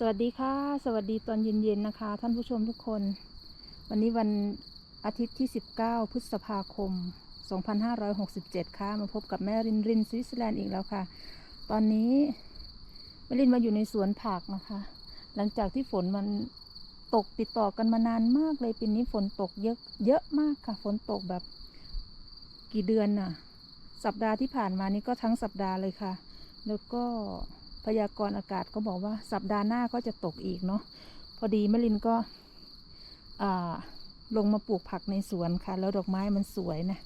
สวัสดีค่ะ สวัสดีตอนเย็นๆนะคะ ท่านผู้ชมทุกคน วันนี้วันอาทิตย์ที่ 19 พฤษภาคม 2567 ค่ะ มาพบกับแม่รินรินสวิตเซอร์แลนด์อีกแล้วค่ะ ตอนนี้แม่รินมาอยู่ในสวนผักนะคะ หลังจากที่ฝนมันตกติดต่อกันมานานมากเลยปีนี้ฝนตกเยอะเยอะมากค่ะ ฝนตกแบบกี่เดือนน่ะ สัปดาห์ที่ผ่านมานี้ก็ทั้งสัปดาห์เลยค่ะ แล้วก็ พยากรณ์อากาศก็บอกว่าสัปดาห์หน้าก็จะตกอีกเนาะพอดีแมลินก็ลงมาปลูกผักในสวนค่ะ แล้วดอกไม้มันสวยนะ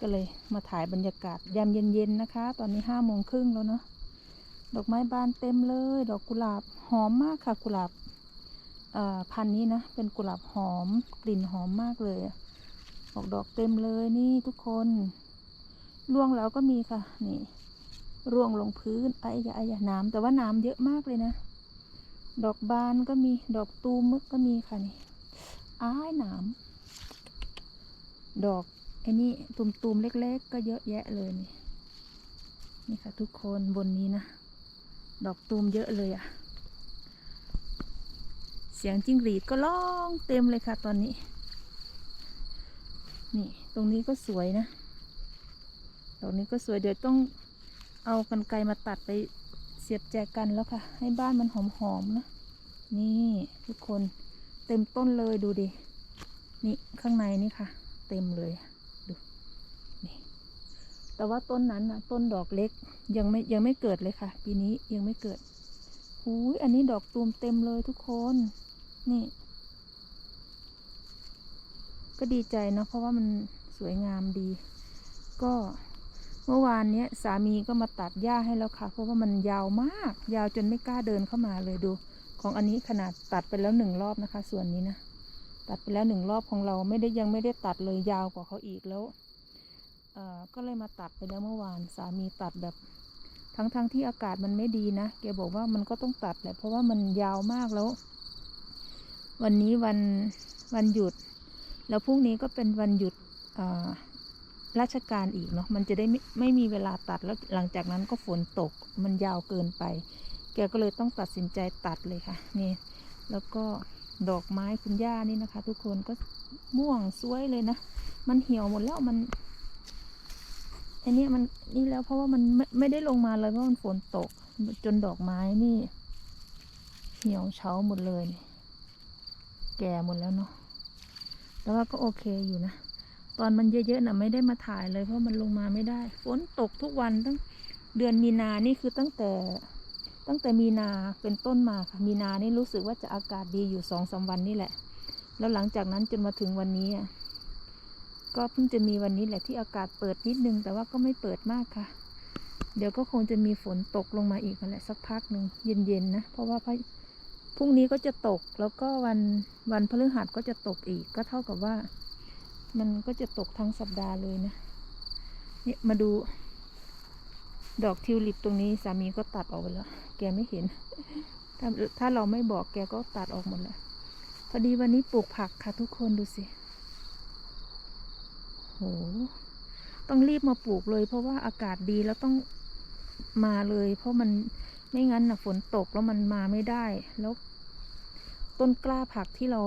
ก็เลยมาถ่ายบรรยากาศยามเย็นๆนะคะ ตอนนี้ห้าโมงครึ่งแล้วเนาะดอกไม้บานเต็มเลย ดอกกุหลาบหอมมากค่ะ กุหลาบพันนี้นะ เป็นกุหลาบหอมกลิ่นหอมมากเลยอออกดอกเต็มเลยนี่ทุกคนร่วงแล้วก็มีค่ะนี่ ร่วงลงพื้นไอ้ยาไอ้ยาน้ำแต่ว่าน้ำเยอะมากเลยนะ ดอกบานก็มีดอกตูมมึกก็มีค่ะนี่อ้ายน้ำดอกไอ้นี่ตุมๆเล็ก ๆ ก็เยอะแยะเลยนี่นี่ค่ะทุกคนบนนี้นะ ดอกตูมเยอะเลยอะเสียงจิ้งหรีดก็ร้องเต็มเลยค่ะตอนนี้ นี่ตรงนี้ก็สวยนะดอกนี้ก็สวยเดี๋ยวต้อง เอากันไกรมาตัดไปเสียบแจกันแล้วค่ะ ให้บ้านมันหอมๆนะ นี่ทุกคนเต็มต้นเลยดูดิ นี่ข้างในนี่ค่ะ เต็มเลยดูนี่แต่ว่าต้นนั้นนะต้นดอกเล็กยังไม่ยังไม่เกิดเลยค่ะ ปีนี้ยังไม่เกิดหูยอันนี้ดอกตูมเต็มเลยทุกคน นี่ ก็ดีใจเนาะเพราะว่ามันสวยงามดี ก็ เมื่อวานเนี้ยสามีก็มาตัดหญ้าให้แล้วค่ะ เพราะว่ามันยาวมาก ยาวจนไม่กล้าเดินเข้ามาเลยดู ของอันนี้ขนาดตัดไปแล้วหนึ่งรอบนะคะ ส่วนนี้นะตัดไปแล้วหนึ่งรอบของเราไม่ได้ยังไม่ได้ตัดเลยยาวกว่าเขาอีกแล้วเอ่อก็เลยมาตัดไปแล้วเมื่อวานสามีตัดแบบ ทั้งๆทที่อากาศมันไม่ดีนะแกบอกว่ามันก็ต้องตัดแหละเพราะว่ามันยาวมากแล้ว วันนี้วันวันหยุด แล้วพรุ่งนี้ก็เป็นวันหยุดอ่า ราชการอีกเนาะมันจะได้ไม่ไม่มีเวลาตัดแล้วหลังจากนั้นก็ฝนตกมันยาวเกินไป แกก็เลยต้องตัดสินใจตัดเลยค่ะ นี่ แล้วก็ดอกไม้คุณย่านี่นะคะ ทุกคนก็ม่วงสวยเลยนะ มันเหี่ยวหมดแล้วมันอันนี้มันนี่แล้วเพราะว่ามันไม่ไม่ได้ลงมาเลยเพราะมันฝนตก จนดอกไม้นี่ เหี่ยวเฉาหมดเลย แก่หมดแล้วเนาะแต่ว่าก็โอเคอยู่นะ อนมันเยอะๆน่ะไม่ได้มาถ่ายเลยเพราะมันลงมาไม่ได้ ฝนตกทุกวันตั้งเดือนมีนานี่คือตั้งแต่ตั้งแต่มีนาเป็นต้นมาค่ะ มีนานี่รู้สึกว่าจะอากาศดีอยู่สองสาวันนี่แหละ แล้วหลังจากนั้นจนมาถึงวันนี้ก็เพิ่งจะมีวันนี้แหละที่อากาศเปิดนิดนึง แต่ว่าก็ไม่เปิดมากค่ะ เดี๋ยวก็คงจะมีฝนตกลงมาอีกนั่นแหละสักพักหนึ่งเย็นๆนะ เพราะว่าพรุ่งนี้ก็จะตกแล้วก็วันวันพฤหัสก็จะตกอีกก็เท่ากับว่า มันก็จะตกทั้งสัปดาห์เลยนะนี่มาดู ดอกทิวลิปตรงนี้สามีก็ตัดออกไปแล้ว แกไม่เห็น ถ้าถ้าเราไม่บอกแกก็ตัดออกหมดแล้วพอดีวันนี้ปลูกผักค่ะทุกคนดูสิโหต้องรีบมาปลูกเลย เพราะว่าอากาศดีแล้วต้องมาเลย เพราะมันไม่งั้นนะฝนตกแล้วมันมาไม่ได้ แล้ว ต้นกล้าผักที่เรา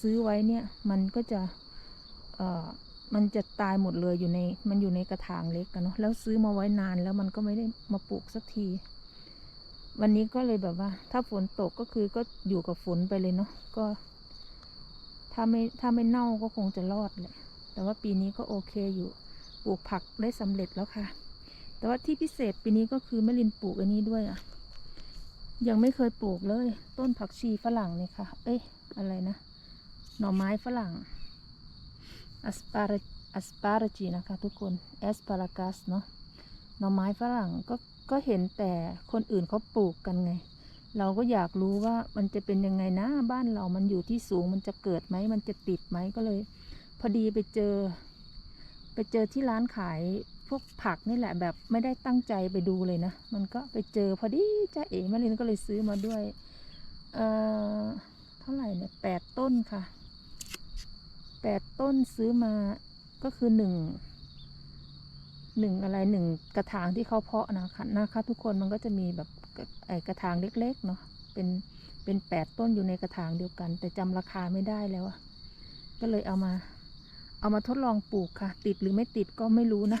ซื้อไว้เนี่ย มันก็จะ เอ่อมันจะตายหมดเลยอยู่ในมันอยู่ในกระถางเล็กกันเนาะแล้วซื้อมาไว้นานแล้วมันก็ไม่ได้มาปลูกสักที วันนี้ก็เลยแบบว่า ถ้าฝนตกก็คือก็อยู่กับฝนไปเลยเนาะก็ ถ้าไม่ถ้าไม่เน่าก็คงจะรอดแหละแต่ว่าปีนี้ก็โอเคอยู่ปลูกผักได้สำเร็จแล้วค่ะ แต่ว่าที่พิเศษปีนี้ก็คือแม่ลินปลูกอันนี้ด้วยอะ่ะ ยังไม่เคยปลูกเลย ต้นผักชีฝรั่งเนี่ยค่ะ เอ้ยอะไรนะหน่อไม้ฝรั่ง อัสปาราอัสปาราจีนะคะทุกคนแอสปารากัสเนาะหน่อไม้ฝรั่งก็ก็เห็นแต่คนอื่นเขาปลูกกันไง เราก็อยากรู้ว่ามันจะเป็นยังไงนะบ้านเรามันอยู่ที่สูงมันจะเกิดไหมมันจะติดไหมก็เลย พอดีไปเจอ ไปเจอที่ร้านขายพวกผักนี่แหละแบบไม่ได้ตั้งใจไปดูเลยนะ มันก็ไปเจอพอดีจ้าเอ๋มารินก็เลยซื้อมาด้วย เอ่อ เท่าไหร่เนี่ยแปดต้นค่ะ แปดต้นซื้อมาก็คือหนึ่งหนึ่งอะไรหนึ่งกระถางที่เขาเพาะนะคะนะคะ ทุกคนมันก็จะมีแบบไอกระถางเล็ก ๆ เนาะเป็นเป็นแปดต้นอยู่ในกระถางเดียวกัน แต่จำราคาไม่ได้แล้วอะก็เลยเอามา เอามาทดลองปลูกค่ะ ติดหรือไม่ติดก็ไม่รู้นะ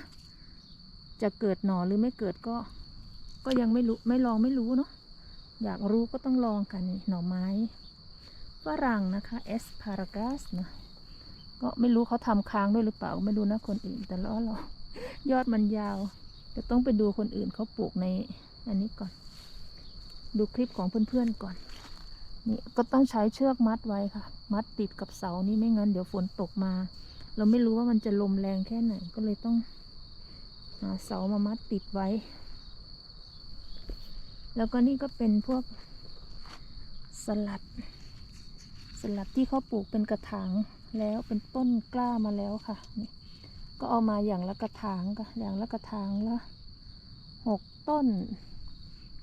จะเกิดหน่อหรือไม่เกิดก็ ก็ยังไม่รู้ไม่ลองไม่รู้เนาะอยากรู้ก็ต้องลองกันหน่อไม้ฝรั่งนะคะ asparagus นะ ก็ไม่รู้เขาทำค้างด้วยหรือเปล่าไม่รู้นะคนอื่น แต่ล้อเรายอดมันยาวจะต้องไปดูคนอื่นเขาปลูกในอันนี้ก่อน ดูคลิปของเพื่อนๆก่อน นี่ก็ต้องใช้เชือกมัดไว้ค่ะ มัดติดกับเสานี่ไม่งั้นเดี๋ยวฝนตกมา เราไม่รู้ว่ามันจะลมแรงแค่ไหนก็เลยต้องหาเสามามัดติดไว้ แล้วก็นี่ก็เป็นพวกสลัด สลัดที่เขาปลูกเป็นกระถางแล้วเป็นต้นกล้ามาแล้วค่ะนี่ก็เอามาอย่างละกระถางค่ะอย่างละกระถางละหกต้น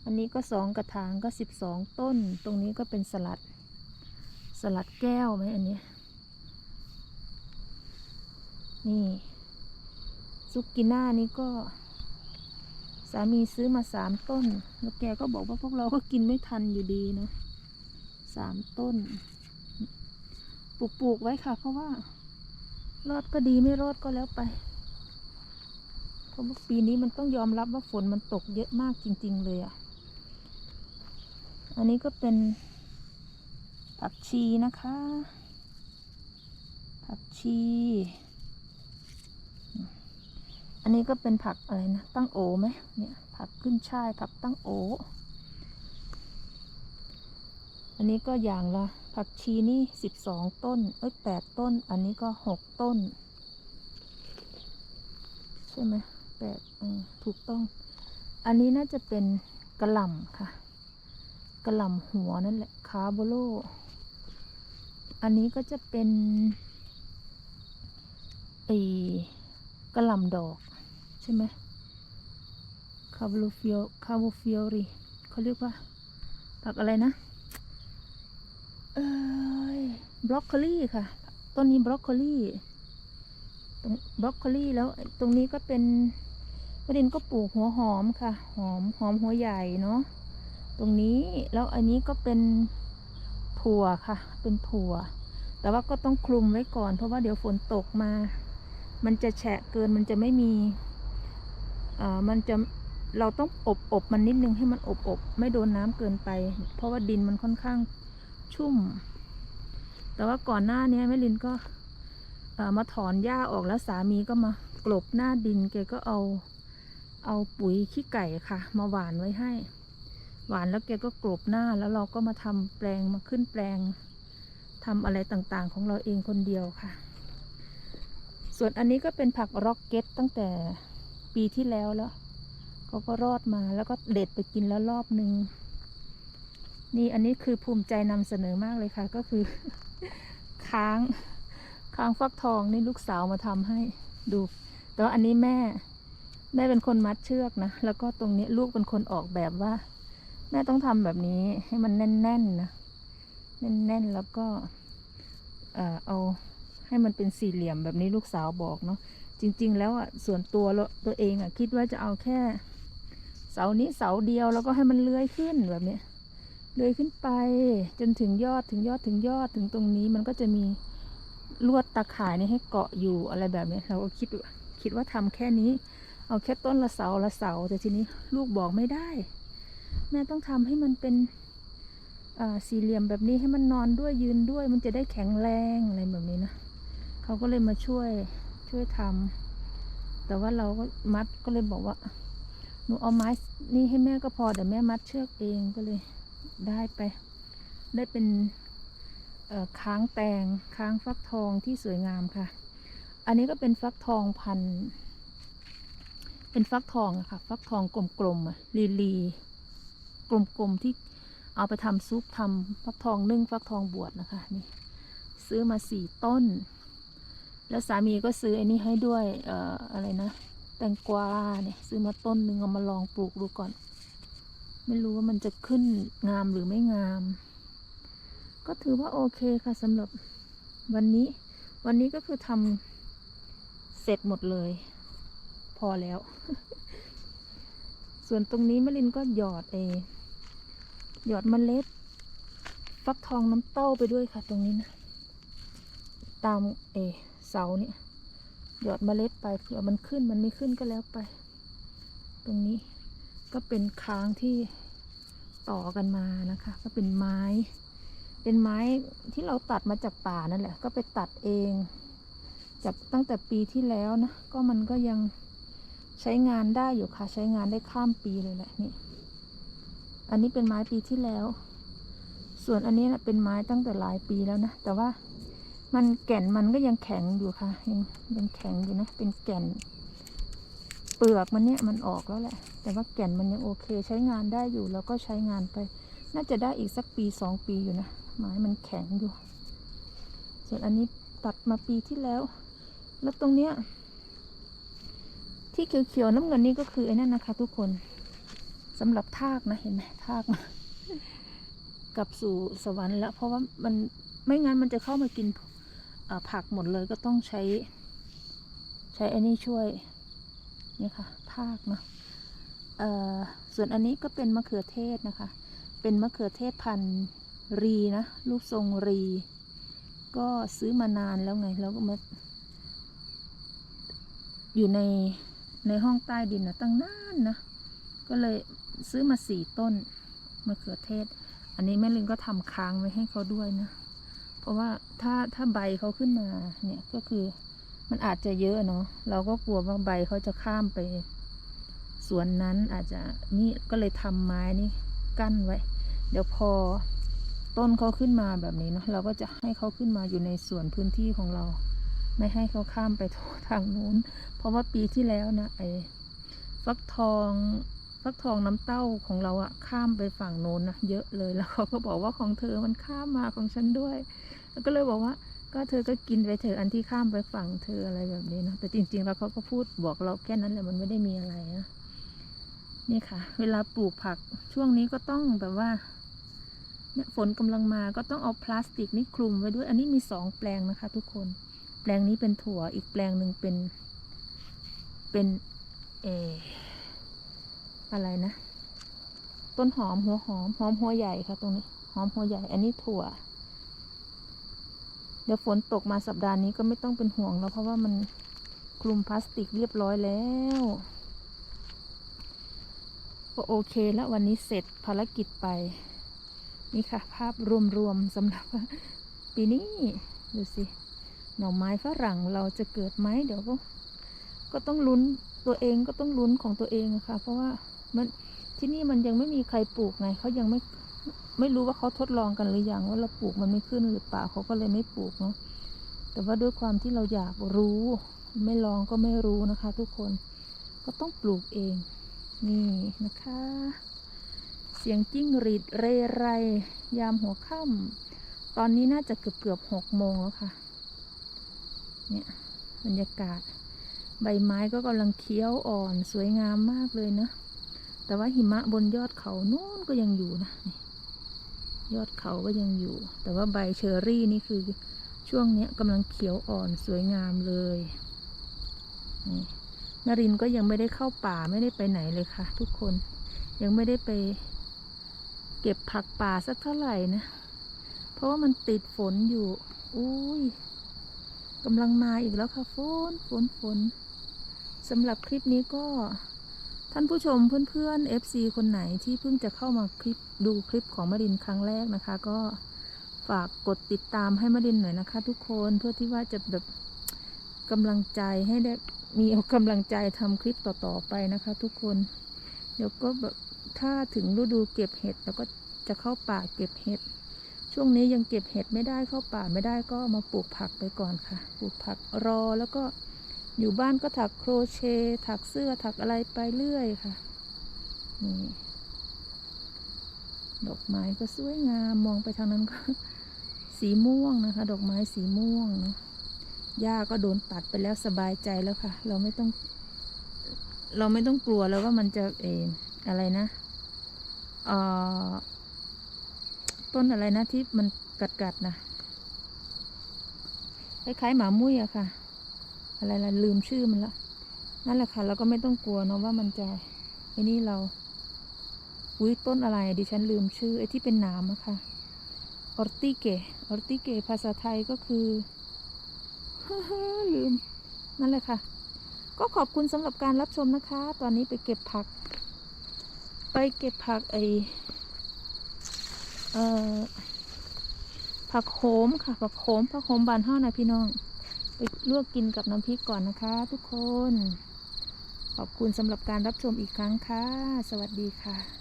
อันนี้ก็สองกระถางก็สิบสองต้น ตรงนี้ก็เป็นสลัด สลัดแก้วไหมอันนี้ นี่ซุกกิน่านี่ก็ สามีซื้อมาสามต้น แล้วแกก็บอกว่าพวกเราก็กินไม่ทันอยู่ดีนะสามต้น ปลูกปลูกไว้ค่ะ เพราะว่า รอดก็ดีไม่รอดก็แล้วไปเพราะว่าปีนี้มันต้องยอมรับว่าฝนมันตกเยอะมากจริง ๆ เลยอะ่ะ อันนี้ก็เป็นผักชีนะคะ ผักชี อันนี้ก็เป็นผักอะไรนะ ตั้งโอไหมเนี่ย ผักขึ้นช่ายผักตั้งโอ อันนี้ก็อย่างละผักชีนี่สิบสองต้น เอ้ยแปดต้น อันนี้ก็หกต้น ใช่ไหมแปดถูกต้อง อันนี้น่าจะเป็นกระหล่ำค่ะกระหล่ำหัวนั่นแหละคาร์โบโล อันนี้ก็จะเป็นไอกระหล่ำดอก ใช่ไหมคาร์โบโลฟิโอคาร์โบฟิโอรีเขาเรียกว่าผักอะไรนะ เอ้ย บรอกโคลีค่ะ ต้นนี้บรอกโคลีตรงบรอกโคลีแล้วตรงนี้ก็เป็นประเด็นก็ปลูกหัวหอมค่ะ หอมหอมหัวใหญ่เนาะตรงนี้แล้วอันนี้ก็เป็นถั่วค่ะ เป็นถั่ว แต่ว่าก็ต้องคลุมไว้ก่อน เพราะว่าเดี๋ยวฝนตกมา มันจะแฉะเกินมันจะไม่มีอ่ามันจะเราต้องอบอบมันนิดนึงให้มันอบอบไม่โดนน้ำเกินไป เพราะว่าดินมันค่อนข้างชุ่ม แต่ว่าก่อนหน้านี้แม่ลินก็มาถอนหญ้าออกแล้วสามีก็มากลบหน้าดินแกก็เอาเอาปุ๋ยขี้ไก่ค่ะ มาหวานไว้ให้ หวานแล้วแกก็กลบหน้าแล้วเราก็มาทำแปลงมาขึ้นแปลงทำอะไรต่างๆ ของเราเองคนเดียวค่ะ ส่วนอันนี้ก็เป็นผักร็อกเก็ตตั้งแต่ปีที่แล้วแล้วเขาก็รอดมาแล้วก็เด็ดไปกินแล้วรอบนึง นี่อันนี้คือภูมิใจนำเสนอมากเลยค่ะ ก็คือ ค้าง ค้างฟักทองนี่ลูกสาวมาทำให้ดูแต่ว่าอันนี้แม่แม่เป็นคนมัดเชือกนะ แล้วก็ตรงนี้ลูกเป็นคนออกแบบว่า แม่ต้องทำแบบนี้ให้มันแน่นๆนะแน่นๆแล้วก็เออเอาให้มันเป็นสี่เหลี่ยมแบบนี้ลูกสาวบอกเนาะจริง ๆ แล้วอะส่วนตัวเราตัวเองอะคิดว่าจะเอาแค่ เสานี้เสาเดียวแล้วก็ให้มันเลื้อยขึ้นแบบนี้ เลยขึ้นไปจนถึงยอดถึงยอดถึงยอดถึงตรงนี้มันก็จะมีลวดตาข่ายนี่ให้เกาะอยู่อะไรแบบนี้เราก็คิดว่าคิดว่าทำแค่นี้ เอาแค่ต้นละเสาละเสาแต่ทีนี้ลูกบอกไม่ได้ แม่ต้องทำให้มันเป็นสี่เหลี่ยมแบบนี้ให้มันนอนด้วยยืนด้วย มันจะได้แข็งแรงอะไรแบบนี้นะเขาก็เลยมาช่วยช่วยทำแต่ว่าเราก็มัดก็เลยบอกว่าหนูเอาไม้นี่ให้แม่ก็พอแต่แม่มัดเชือกเองก็เลย ได้ไป ได้เป็นค้างแตงค้างฟักทองที่สวยงามค่ะ อันนี้ก็เป็นฟักทองพัน เป็นฟักทองอะค่ะ ฟักทองกลมๆอะลีลีกลมๆที่เอาไปทำซุปทำฟักทองนึ่งฟักทองบวชนะคะนี่ซื้อมาสี่ต้น แล้วสามีก็ซื้อไอ้นี่ให้ด้วยเอ่ออะไรนะแตงกวาเนี่ยซื้อมาต้นหนึ่งเอามาลองปลูกดูก่อน ไม่รู้ว่ามันจะขึ้นงามหรือไม่งาม ก็ถือว่าโอเคค่ะสำหรับวันนี้ วันนี้ก็คือทำเสร็จหมดเลย พอแล้ว ส่วนตรงนี้มะลินก็หยอดเอหยอดเมล็ด ฟักทองน้ำเต้าไปด้วยค่ะตรงนี้นะ ตามเอเสาเนี่ยหยอดเมล็ดไปเผื่อมันขึ้นมันไม่ขึ้นก็แล้วไป ตรงนี้ ก็เป็นค้างที่ต่อกันมานะคะ ก็เป็นไม้ เป็นไม้ที่เราตัดมาจากป่านั่นแหละ ก็ไปตัดเองจากตั้งแต่ปีที่แล้วนะ ก็มันก็ยังใช้งานได้อยู่ค่ะ ใช้งานได้ข้ามปีเลยแหละนี่ อันนี้เป็นไม้ปีที่แล้ว ส่วนอันนี้นะเป็นไม้ตั้งแต่หลายปีแล้วนะ แต่ว่ามันแก่นมันก็ยังแข็งอยู่ค่ะ ยังยังแข็งอยู่นะ เป็นแก่น เปลือกมันเนี่ยมันออกแล้วแหละ แต่ว่าแก่นมันยังโอเคใช้งานได้อยู่แล้วก็ใช้งานไป น่าจะได้อีกสักปีสองปีอยู่นะไม้มันแข็งอยู่ ส่วนอันนี้ตัดมาปีที่แล้ว แล้วตรงเนี้ยที่เขียวๆน้ำเงินนี่ก็คือไอ้นั่นนะคะ ทุกคนสำหรับทากนะเห็นไหมทากมากลับสู่สวรรค์แล้ว เพราะว่ามันไม่งั้นมันจะเข้ามากินผักหมดเลยก็ต้องใช้ ใช้อันนี้ช่วย นี่ค่ะทากเนาะเอ่อส่วนอันนี้ก็เป็นมะเขือเทศนะคะ เป็นมะเขือเทศพันธุ์รีนะรูปทรงรี ก็ซื้อมานานแล้วไง แล้วก็มา อยู่ในในห้องใต้ดินนะตั้งนานนะ ก็เลยซื้อมาสี่ต้นมะเขือเทศ อันนี้แม่ลิงก็ทำค้างไว้ให้เขาด้วยนะ เพราะว่าถ้าถ้าใบเขาขึ้นมาเนี่ยก็คือ มันอาจจะเยอะเนาะเราก็กลัวว่าใบเขาจะข้ามไปสวนนั้นอาจจะนี่ก็เลยทำไม้นี่กั้นไว้ เดี๋ยวพอต้นเขาขึ้นมาแบบนี้เนาะเราก็จะให้เขาขึ้นมาอยู่ในส่วนพื้นที่ของเรา ไม่ให้เขาข้ามไปทางนู้น เพราะว่าปีที่แล้วนะไอ้ฟักทองฟักทองน้ำเต้าของเราอะข้ามไปฝั่งโน้นนะเยอะเลยแล้วเขาก็บอกว่าของเธอมันข้ามมาของฉันด้วย แล้วก็เลยบอกว่า ก็เธอก็กินไปเถออันที่ข้ามไปฝั่งเธออะไรแบบนี้เนาะแต่จริง ๆ แล้วเขาก็พูดบอกเราแค่นั้นแหละมันไม่ได้มีอะไรนะนี่ค่ะ เวลาปลูกผักช่วงนี้ก็ต้องแบบว่าเนี่ยฝนกำลังมาก็ต้องเอาพลาสติกนี่คลุมไว้ด้วย อันนี้มีสองแปลงนะคะ ทุกคน แปลงนี้เป็นถั่วอีกแปลงหนึ่งเป็น เป็นเออะไรนะ ต้นหอมหัวหอมหอมหัวใหญ่ค่ะตรงนี้หอมหัวใหญ่ อันนี้ถั่ว ดี๋ยวฝนตกมาสัปดาห์นี้ก็ไม่ต้องเป็นห่วงแล้วเพราะว่ามันคลุมพลาสติกเรียบร้อยแล้วก็โอเคแล้ววันนี้เสร็จภารกิจไป นี่ค่ะ ภาพรวมๆสำหรับปีนี้ดูสิหน่อไม้ฝรั่งเราจะเกิดไหมเดี๋ยวก็ก็ต้องลุ้นตัวเองก็ต้องลุ้นของตัวเองอะค่ะ เพราะว่ามันที่นี่มันยังไม่มีใครปลูกไงเขายังไม่ ไม่รู้ว่าเขาทดลองกันหรือยังว่าเราปลูกมันไม่ขึ้นหรือเปล่าเขาก็เลยไม่ปลูกเนาะแต่ว่าด้วยความที่เราอยากรู้ ไม่ลองก็ไม่รู้นะคะ ทุกคนก็ต้องปลูกเอง นี่นะคะ เสียงจิ้งหรีดเรไร ยามหัวค่ำตอนนี้น่าจะเกือบเกือบหกโมงแล้วค่ะ เนี่ยบรรยากาศ ใบไม้ก็กำลังเคี้ยวอ่อนสวยงามมากเลยนะ แต่ว่าหิมะบนยอดเขานู้นก็ยังอยู่นะนี่ ยอดเขาก็ยังอยู่ แต่ว่าใบเชอรี่นี่คือช่วงนี้กำลังเขียวอ่อนสวยงามเลยนี่นรินก็ยังไม่ได้เข้าป่าไม่ได้ไปไหนเลยค่ะ ทุกคนยังไม่ได้ไป เก็บผักป่าสักเท่าไหร่นะ เพราะว่ามันติดฝนอยู่ อุ้ยกำลังมาอีกแล้วค่ะฝนฝนฝนสำหรับคลิปนี้ก็ ท่านผู้ชมเพื่อนๆ FC คนไหนที่เพิ่งจะเข้ามาคลิปดูคลิปของมรินครั้งแรกนะคะ ก็ฝากกดติดตามให้มรินหน่อยนะคะ ทุกคนเพื่อที่ว่าจะแบบกำลังใจให้ได้มีกำลังใจทำคลิปต่อๆไปนะคะ ทุกคนเดี๋ยวก็แบบถ้าถึงฤดูเก็บเห็ดแล้วก็จะเข้าป่าเก็บเห็ด ช่วงนี้ยังเก็บเห็ดไม่ได้เข้าป่าไม่ได้ก็มาปลูกผักไปก่อนค่ะ ปลูกผักรอแล้วก็ อยู่บ้านก็ถักโครเชต์ถักเสื้อถักอะไรไปเรื่อยค่ะ นี่ ดอกไม้ก็สวยงาม มองไปทางนั้นก็สีม่วงนะคะ ดอกไม้สีม่วงนะหญ้าก็โดนตัดไปแล้วสบายใจแล้วค่ะ เราไม่ต้อง เราไม่ต้องกลัวแล้วว่ามันจะเอออะไรนะเอ่อต้นอะไรนะที่มันกัดกัดๆนะคล้ายๆหมามุ้ยอะค่ะ อะไรละลืมชื่อมันละนั่นแหละค่ะเราก็ไม่ต้องกลัวเนาะว่ามันจะไอ้นี่เราอุ้ยต้นอะไรดิฉันลืมชื่อไอ้ที่เป็นหนามอะค่ะออร์ติเกออร์ติเกภาษาไทยก็คือลืม นั่นเลยค่ะ ก็ขอบคุณสำหรับการรับชมนะคะ ตอนนี้ไปเก็บผัก ไปเก็บผักไอเอ่อผักโขมค่ะ ผักโขมผักโขมบานห้านะพี่น้อง ไปลวกกินกับน้ำพริกก่อนนะคะ ทุกคน ขอบคุณสำหรับการรับชมอีกครั้งค่ะ สวัสดีค่ะ